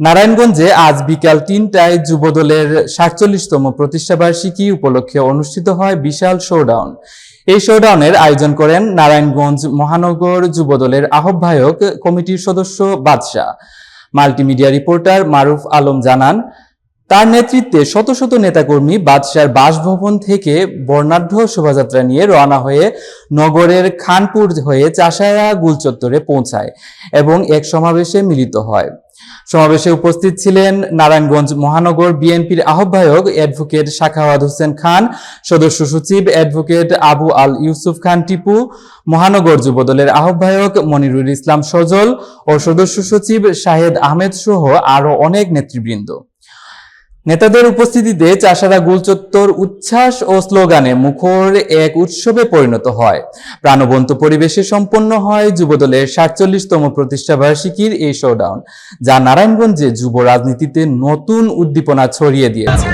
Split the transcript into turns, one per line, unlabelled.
নারায়ণগঞ্জে আজ বিকাল তিনটায় যুবদলের সাতচল্লিশতম প্রতিষ্ঠাবার্ষিকী উপলক্ষে অনুষ্ঠিত হয় বিশাল শোডাউন। এই শোডাউনের আয়োজন করেন নারায়ণগঞ্জ মহানগর যুবদলের আহ্বায়ক কমিটির সদস্য বাদশাহ। মাল্টিমিডিয়া রিপোর্টার মারুফ আলম জানান, তার নেতৃত্বে শত শত নেতাকর্মী বাদশার বাসভবন থেকে বর্ণাঢ্য শোভাযাত্রা নিয়ে রওনা হয়ে নগরের খানপুর হয়ে চাষায়া গুলচত্বরে পৌঁছায় এবং এক সমাবেশে মিলিত হয়। সমাবেশে উপস্থিত ছিলেন নারায়ণগঞ্জ মহানগর বিএনপির আহ্বায়ক অ্যাডভোকেট শাখাওয়াত হোসেন খান, সদস্য সচিব অ্যাডভোকেট আবু আল ইউসুফ খান টিপু, মহানগর যুবদলের আহ্বায়ক মনিরুল ইসলাম সজল ও সদস্য সচিব শাহেদ আহমেদ সহ আরও অনেক নেতৃবৃন্দ। নেতাদের উপস্থিতিতে চাষারা গুলচত্বর উচ্ছ্বাস ও স্লোগানে মুখর এক উৎসবে পরিণত হয়। প্রাণবন্ত পরিবেশে সম্পন্ন হয় যুবদলের সাতচল্লিশতম প্রতিষ্ঠা বার্ষিকীর এই শোডাউন যা নারায়ণগঞ্জে যুব রাজনীতিতে নতুন উদ্দীপনা ছড়িয়ে দিয়েছে।